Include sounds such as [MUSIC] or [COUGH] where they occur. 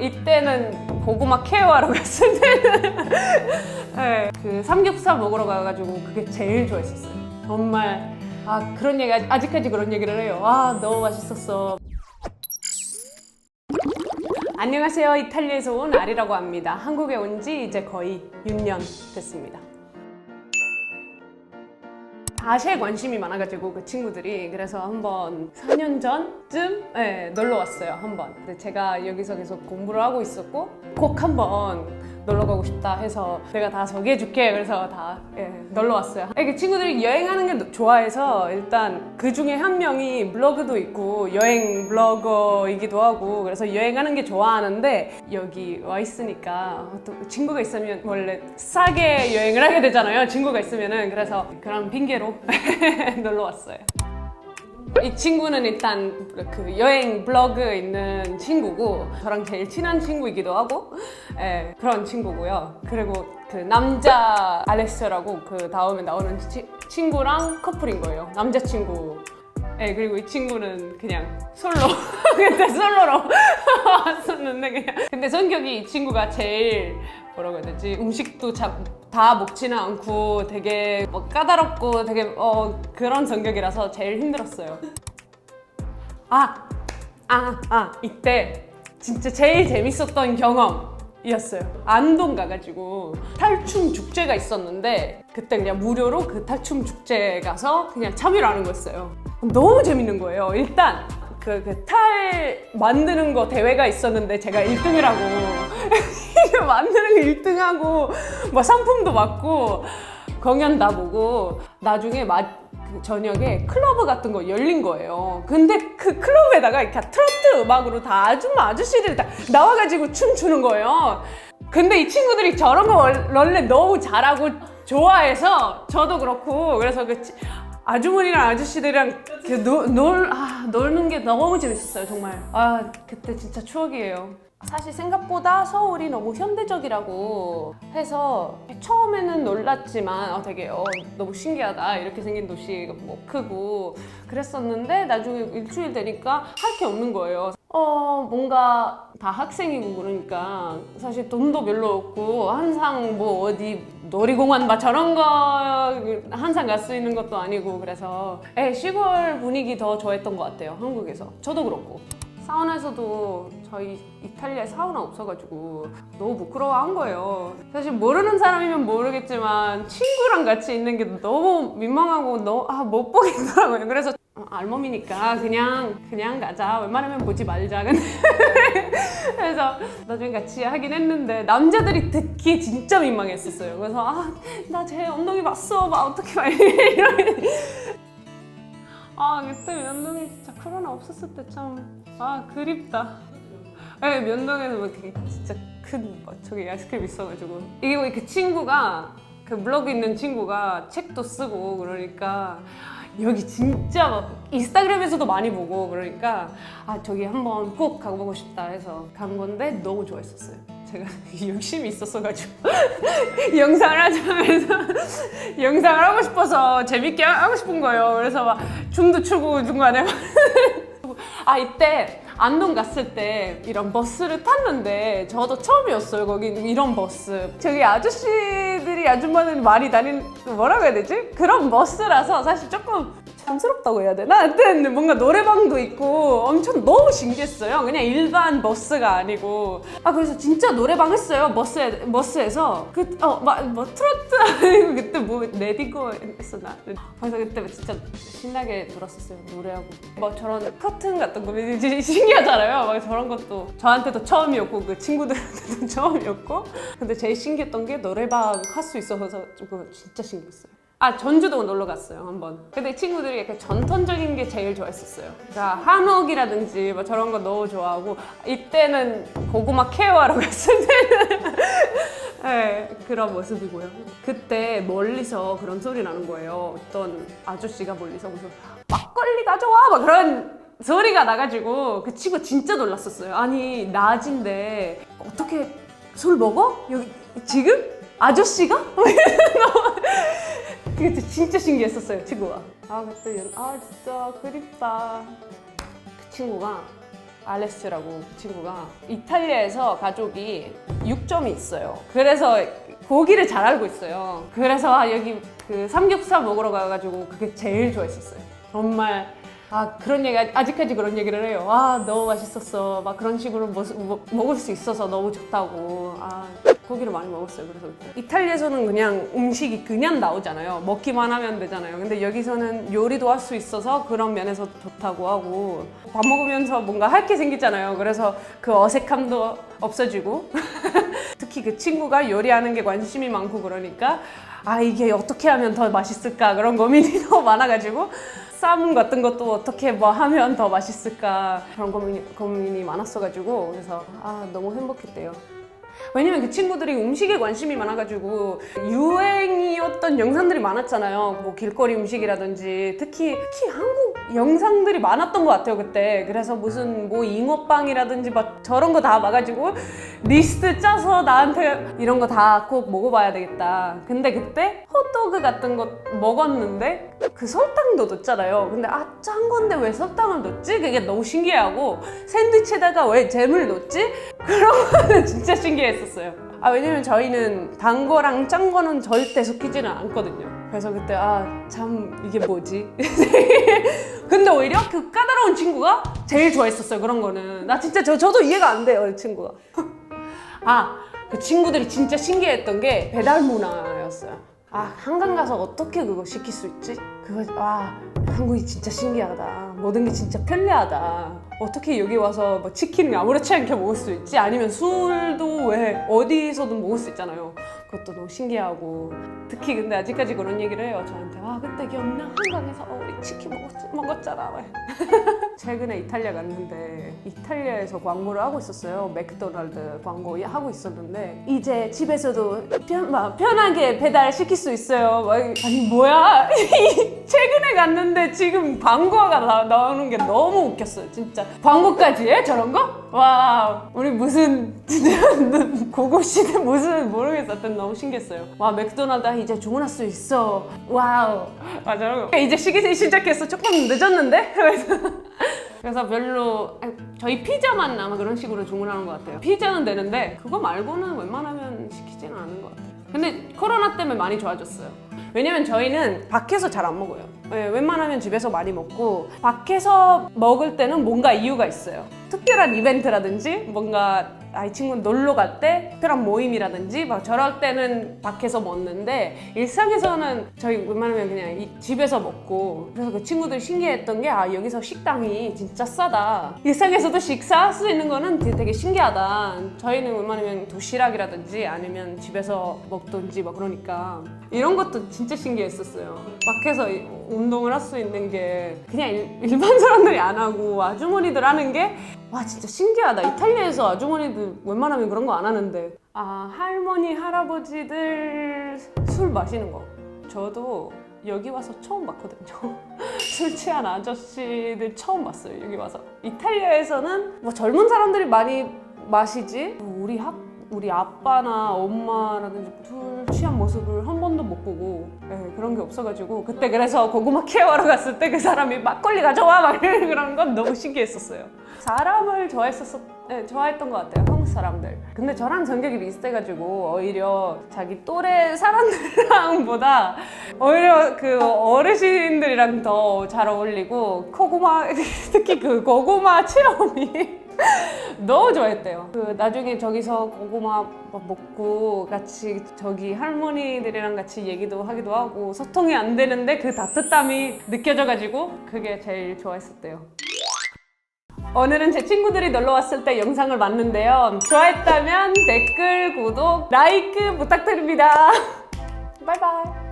이때는 고구마 케어하러 갔을 때는 [LAUGHS] 네, 그 삼겹살 먹으러 가가지고 그게 제일 좋아했었어요. 정말 아 그런 얘기 아직- 아직까지 그런 얘기를 해요. 아 너무 맛있었어. 안녕하세요. 이탈리아에서 온 아리라고 합니다. 한국에 온 지 이제 거의 6년 됐습니다. 아시아에 관심이 많아가지고 그 친구들이. 그래서 한번 4년 전쯤 네, 놀러 왔어요 한번. 근데 제가 여기서 계속 공부를 하고 있었고 꼭 한번 놀러 가고 싶다 해서 내가 다 소개해줄게. 그래서 다 예, 놀러 왔어요. 이게 친구들이 여행하는 게 좋아해서 일단 그 중에 한 명이 블로그도 있고 여행 블로거이기도 하고 그래서 여행하는 게 좋아하는데 여기 와 있으니까 또 친구가 있으면 원래 싸게 여행을 하게 되잖아요. 친구가 있으면은. 그래서 그런 핑계로 [LAUGHS] 놀러 왔어요 이 친구는 일단 그 여행 블로그 있는 친구고 저랑 제일 친한 친구이기도 하고 예, 그런 친구고요. 그리고 그 남자 알렉스라고 그 다음에 나오는 치- 친구랑 커플인 거예요. 남자 친구. 예, 그리고 이 친구는 그냥 솔로. [LAUGHS] 근데 솔로로 [LAUGHS] 왔었는데 그냥. 근데 성격이 이 친구가 제일 뭐라고 해야 되지? 음식도 자, 다 먹지는 않고 되게 뭐 까다롭고 되게 어, 그런 성격이라서 제일 힘들었어요. 아, 아, 아, 이때 진짜 제일 재밌었던 경험이었어요. 안동 가가지고 탈춤 축제가 있었는데 그때 그냥 무료로 그 탈춤 축제 가서 그냥 참여를 하는 거였어요. 너무 재밌는 거예요. 일단 그, 그탈 만드는 거 대회가 있었는데 제가 1등이라고 이거 [LAUGHS] 만드는 거 1등하고 뭐 상품도 받고 공연 다 보고 나중에 마, 그 저녁에 클럽 같은 거 열린 거예요. 근데 그 클럽에다가 이렇게 트로트 음악으로 다 아줌마 아저씨들이 다 나와가지고 춤추는 거예요. 근데 이 친구들이 저런 거 원- 원래 너무 잘하고 좋아해서 저도 그렇고 그래서 그 치- 아주머니랑 아저씨들이랑 그 노, 놀, 아, 놀는 게 너무 재밌었어요 정말 아 그때 진짜 추억이에요 사실 생각보다 서울이 너무 현대적이라고 해서 처음에는 놀랐지만 어, 되게 어, 너무 신기하다 이렇게 생긴 도시가 뭐 크고 그랬었는데 나중에 일주일 되니까 할 게 없는 거예요. 어 뭔가 다 학생이고 그러니까 사실 돈도 별로 없고 항상 뭐 어디 놀이공원 막 저런 거 항상 갈 수 있는 것도 아니고 그래서 에, 시골 분위기 더 좋아했던 것 같아요 한국에서. 저도 그렇고 사우나에서도 저희 이탈리아에 사우나 없어가지고 너무 부끄러워한 거예요. 사실 모르는 사람이면 모르겠지만 친구랑 같이 있는 게 너무 민망하고 너무 아, 못 보겠더라고요. 그래서 어, 알몸이니까 그냥 그냥 가자. 웬만하면 보지 말자. [LAUGHS] 그래서 나중에 같이 하긴 했는데 남자들이 특히 진짜 민망했었어요. 그래서 아 나 제 엉덩이 봤어. 막 어떻게 막 이런 아 그때 면동이 진짜 코로나 없었을 때 참 아 그립다. 네, 면동에서 막 이렇게 진짜 큰 뭐, 저기 아이스크림 있어가지고 이게 뭐그 친구가 그 블로그 있는 친구가 책도 쓰고 그러니까 여기 진짜 막 인스타그램에서도 많이 보고 그러니까 아 저기 한번 꼭 가보고 싶다 해서 간 건데 너무 좋아했었어요. 제가 [LAUGHS] 욕심이 있었어가지고 [LAUGHS] 영상을 하자면서 [LAUGHS] 영상을 하고 싶어서 재밌게 하고 싶은 거예요. 그래서 막 춤도 추고 중간에 막 아 이때 안동 갔을 때 이런 버스를 탔는데 저도 처음이었어요 거기 이런 버스. 저기 아저씨들이 아줌마들이 많이 다니는 뭐라고 해야 되지? 그런 버스라서 사실 조금 촌스럽다고 해야 되나? 하여튼 뭔가 노래방도 있고 엄청 너무 신기했어요. 그냥 일반 버스가 아니고. 아 그래서 진짜 노래방 했어요. 버스에 버스에서. 그 어 막 뭐 트로트 아니고 그때 뭐 레디고 했었나? 그래서 그때 진짜 신나게 놀았었어요 노래하고. 뭐 저런 커튼 같은 거 진짜 신기하잖아요. 막 저런 것도 저한테도 처음이었고 그 친구들한테도 [LAUGHS] 처음이었고. 근데 제일 신기했던 게 노래방 할 수 있어서 조금 진짜 신기했어요 아 전주도 놀러 갔어요 한번. 근데 이 친구들이 약간 전통적인 게 제일 좋아했었어요. 그러니까 한옥이라든지 뭐 저런 거 너무 좋아하고 이때는 고구마 케어하러 갔을 때는 [LAUGHS] 네, 그런 모습이고요. 그때 멀리서 그런 소리 나는 거예요. 어떤 아저씨가 멀리서 무슨 막걸리 가져와! 막 그런 소리가 나가지고 그 친구 진짜 놀랐었어요. 아니 낮인데 어떻게 술 먹어? 여기 지금? 아저씨가? [LAUGHS] 그게 진짜 신기했었어요 친구가 아 그때 연- 아 진짜 그립다 그 친구가 알레스라고 그 친구가 이탈리아에서 가족이 6점이 있어요. 그래서 고기를 잘 알고 있어요. 그래서 아, 여기 그 삼겹살 먹으러 가가지고 그게 제일 좋아했었어요. 정말 아 그런 얘기 아직까지 그런 얘기를 해요. 아 너무 맛있었어. 막 그런 식으로 먹, 먹- 먹을 수 있어서 너무 좋다고. 아 고기를 많이 먹었어요. 그래서 이탈리아에서는 그냥 음식이 그냥 나오잖아요. 먹기만 하면 되잖아요. 근데 여기서는 요리도 할 수 있어서 그런 면에서 좋다고 하고 밥 먹으면서 뭔가 할 게 생기잖아요. 그래서 그 어색함도 없어지고 [LAUGHS] 특히 그 친구가 요리하는 게 관심이 많고 그러니까 아 이게 어떻게 하면 더 맛있을까 그런 고민이 [LAUGHS] 너무 많아가지고 쌈 같은 것도 어떻게 뭐 하면 더 맛있을까 그런 고민이, 고민이 많았어가지고 그래서 아 너무 행복했대요. 왜냐면 그 친구들이 음식에 관심이 많아가지고 유행이었던 영상들이 많았잖아요. 뭐 길거리 음식이라든지 특히 특히 한국 영상들이 많았던 것 같아요 그때. 그래서 무슨 뭐 잉어빵이라든지 막 저런 거다 봐가지고 리스트 짜서 나한테 이런 거 다 꼭 먹어봐야 되겠다. 근데 그때 핫도그 같은 거 먹었는데 그 설탕도 넣었잖아요. 근데 아 짠 건데 왜 설탕을 넣었지? 그게 너무 신기하고 샌드위치에다가 왜 잼을 넣었지? 그런 거는 진짜 신기 했었어요. 아 왜냐면 저희는 단 거랑 짠 거는 절대 섞이지는 않거든요. 그래서 그때 아 참 이게 뭐지? [LAUGHS] 근데 오히려 그 까다로운 친구가 제일 좋아했었어요 그런 거는. 나 진짜 저 저도 이해가 안 돼요 이 친구가. [LAUGHS] 아, 그 친구들이 진짜 신기했던 게 배달 문화였어요. 아, 한강 가서 어떻게 그거 시킬 수 있지? 그거, 아, 한국이 진짜 신기하다. 모든 게 진짜 편리하다. 어떻게 여기 와서 뭐 치킨을 아무렇지 않게 먹을 수 있지? 아니면 술도 왜 어디서든 먹을 수 있잖아요. 그것도 너무 신기하고. 특히 근데 아직까지 그런 얘기를 해요. 저한테. 아, 그때 기억나? 한강에서 어, 우리 치킨 먹었. 막. [LAUGHS] 최근에 이탈리아 갔는데 이탈리아에서 광고를 하고 있었어요. 맥도날드 광고 하고 있었는데 이제 집에서도 편, 막 편하게 배달 시킬 수 있어요. 막 아니 뭐야? [LAUGHS] 최근에 갔는데 지금 광고가 나, 나오는 게 너무 웃겼어요. 진짜 광고까지 해 저런 거? 와 우리 무슨 [LAUGHS] 고고 시대 무슨 모르겠어. 하여튼 너무 신기했어요. 와 맥도날드 이제 주문할 수 있어. 와우. 아 저런 거 이제 시기 시작했어. 조금 늦었는데? [LAUGHS] 그래서 그래서 별로 저희 피자만 아마 그런 식으로 주문하는 것 같아요. 피자는 되는데 그거 말고는 웬만하면 시키지는 않은 것 같아요. 근데 코로나 때문에 많이 좋아졌어요. 왜냐면 저희는 밖에서 잘 안 먹어요. 예, 웬만하면 집에서 많이 먹고 밖에서 먹을 때는 뭔가 이유가 있어요. 특별한 이벤트라든지 뭔가 아, 이 친구는 놀러 갈 때 특별한 모임이라든지 막 저럴 때는 밖에서 먹는데 일상에서는 저희 웬만하면 그냥 이- 집에서 먹고 그래서 그 친구들이 신기했던 게 아 여기서 식당이 진짜 싸다. 일상에서도 식사할 수 있는 거는 되게, 신기하다. 저희는 웬만하면 도시락이라든지 아니면 집에서 먹든지 막 그러니까 이런 것도 진짜 신기했었어요. 밖에서 이- 운동을 할 수 있는 게 그냥 일, 일반 사람들이 안 하고 아주머니들 하는 게 와 진짜 신기하다. 이탈리아에서 아주머니들 웬만하면 그런 거 안 하는데. 아 할머니 할아버지들 술 마시는 거. 저도 여기 와서 처음 봤거든요. [LAUGHS] 술 취한 아저씨들 처음 봤어요 여기 와서. 이탈리아에서는 뭐 젊은 사람들이 많이 마시지? 우리 학 우리 아빠나 엄마라든지 술 취한 모습을 한 번도 못 보고 예, 그런 게 없어가지고 그때 그래서 고구마 케어하러 갔을 때 그 사람이 막걸리 가져와 막 [LAUGHS] 그런 건 너무 신기했었어요. 사람을 좋아했었 예, 좋아했던 것 같아요 한국 사람들. 근데 저랑 성격이 비슷해가지고 오히려 자기 또래 사람들이랑보다 오히려 그 어르신들이랑 더 잘 어울리고 고구마 [LAUGHS] 특히 그 고구마 체험이 [LAUGHS] 너무 좋아했대요. 그 나중에 저기서 고구마 막 먹고 같이 저기 할머니들이랑 같이 얘기도 하기도 하고 소통이 안 되는데 그 따뜻함이 느껴져가지고 그게 제일 좋아했었대요. 오늘은 제 친구들이 놀러 왔을 때 영상을 봤는데요. 좋아했다면 댓글, 구독, 라이크 부탁드립니다. [LAUGHS] 바이바이.